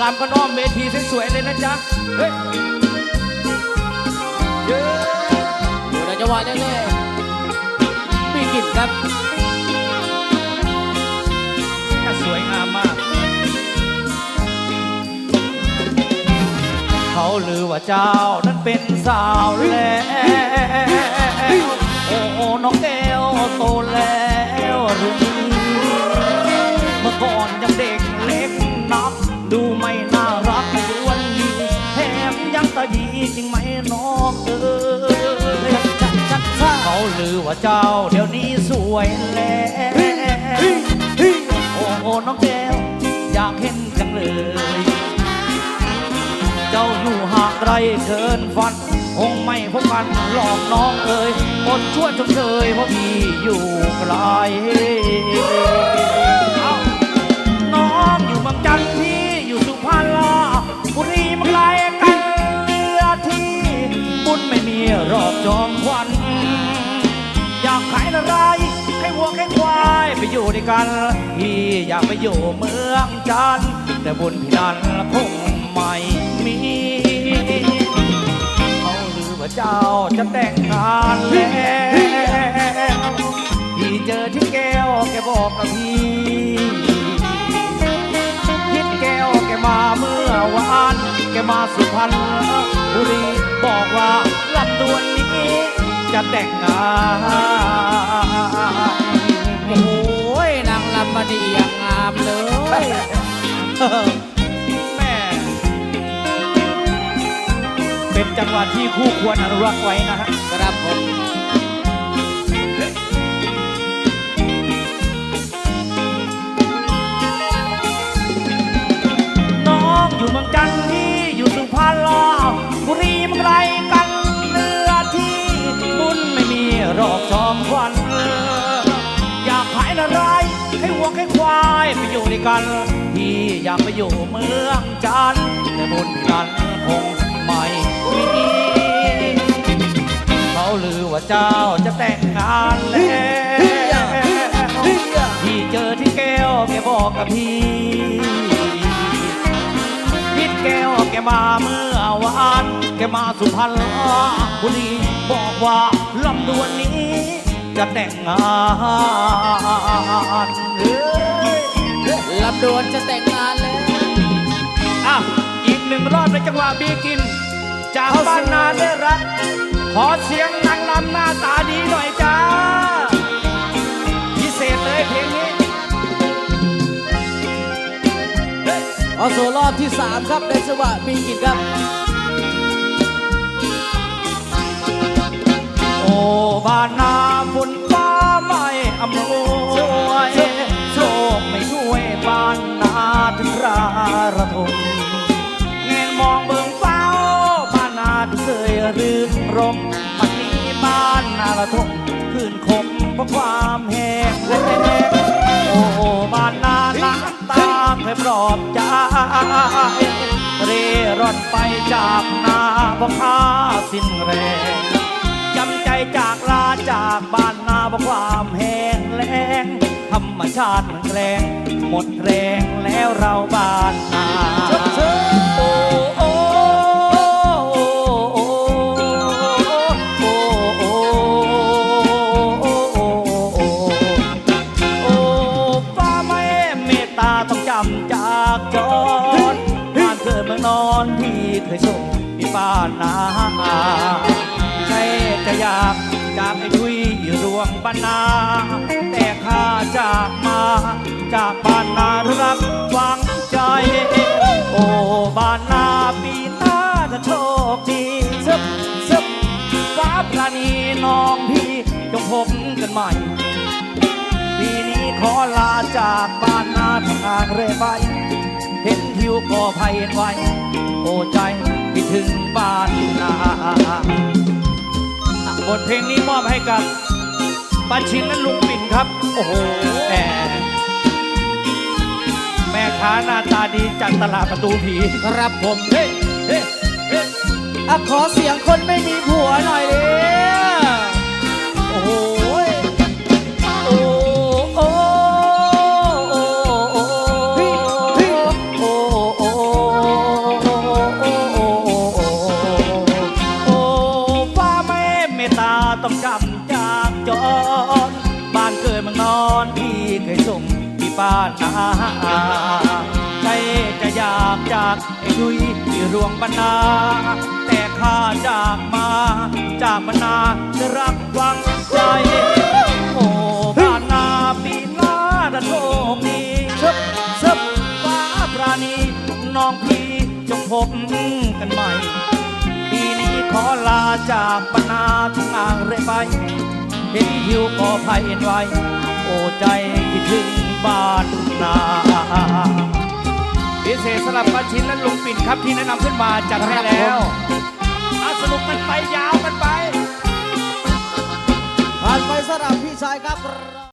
ลำกันอ้อมเวทีสวยๆเลยนะจ๊ะ เฮ้ยเย้อยู่ในจังหวะนี้เลยมีกลิ่นครับสวยงามมาก เขาลือว่าเจ้านั้นเป็นสาวแล้วโอ้โอ้น้องแก้วโตแล้วหรือเมื่อก่อนยังเด็ก ดูไม่น่ารักไม่ดวนดีแถมยังตาดีจริงไหมน้องเอ้ยเขาลือว่าเจ้าเดี๋ยวนี้สวยแล้วโอ้โอ้น้องแก้วอยากเห็นจังเลย เจ้าอยู่ห่างไกลเกินฝันคงไม่พบกันหลอกน้องเอ่ยอดชั่วนชมเชยเพราะพี่อยู่ไกลน้องอยู่เมืองจันทร์พี่ จอมควัน อยากขายอะไรให้วัวให้ควายไปอยู่ด้วยกัน พี่อยากไปอยู่เมืองจันทร์แต่บุญพี่นั้นคงไม่มีเขาลือว่าเจ้าจะแต่งงานแล้วพี่เจอที่แก้วแกบอกกับพี่ทิดแก้วแกมาเมื่อวาน แกมาสุพรรณ บุรีบอกว่าลำดวนนี้จะแต่งงานโอ้ยนางลำมาดีอย่างงามเลยแม่เป็นจังหวะที่คู่ควรอนุรักษ์ไว้นะฮะครับผม วัวให้ควายไปอยู่ด้วยกันพี่อยากไปอยู่เมืองจันทร์แต่บุญนั้นคงไม่มีเขาลือว่าเจ้าจะแต่งงานแล้วพี่เจอที่แก้วแกบอกกับพี่พิดแก้วแกมาเมื่อวานแกมาสุพรรณบุรีบอกว่าลำดวนนี้จะแต่งงาน ลำดวนจะแต่งงานแล้วอะอีกหนึ่งรอบในจังหวะบีกิน จากบ้านนาได้รัก ขอเสียงนางลำหน้าตาดีหน่อยจ้า พิเศษเลยเพลงนี้เอาสู่รอบที่ 3 ครับในจังหวะมีกลิ่นครับโอ้บ้านนา ที่เคยรื่นรมมันนี้บ้านนาระทมคืนคมเพราะความแห้งแล้งโอ้บ้านนาน้ำตาเคยปลอบใจเร่ร่อนไปจากนาเพราะข้าสิ้นแรงจำใจจากลาจากบ้านนาเพราะความแห้งแล้งธรรมชาติมันแกล้งหมดแรงแล้วเราบ้านนา บ้านนาใครจะอยากจากไอ้ทุยรวงบ้านนา แต่ข้าจากมา จากบ้านนารักฝังใจ โอ้บ้านนาปีหน้าจะโชคดีซึบซึบฟ้าปราณีน้องพี่จงพบกันใหม่ปีนี้ขอลาจากบ้านนาทำงานเร่ไปเห็นทิวก่อภัยเห็นไว้โอ้ใจ คิดถึงบ้านนาบทเพลงนี้มอบให้กับป้าชินและลุงปิ่นครับ โอ้โหแหมแม่ค้าหน้าตาดีจากตลาดประตูผีครับผม เฮ้ เฮ้ เฮ้อะขอเสียงคนไม่มีผัวหน่อยดิ อนพี่เคยส่งที่บ้านนาใจจะอยากจากไอ้ดุยที่รวงบรรณาแต่ข้าจากมา จากบรรณาจะรักฟังใจโอ้บ้านนาปีหน้าระโชคดีซึบซึบฟ้าปราณีน้องพี่จงพบกันใหม่ปีนี้ขอลาจากบรรณาทั้งอ่างเรไปเห็นหิวก็ภัยเอ็นไว้ โอ้ใจคิดถึงบ้านนาพิเศษสำหรับป้าชินและลุงปิ่นครับที่แนะนำขึ้นมาจัดให้แล้วอะสนุกกันไปยาวกันไปผ่านไปสำหรับพี่ชายครับ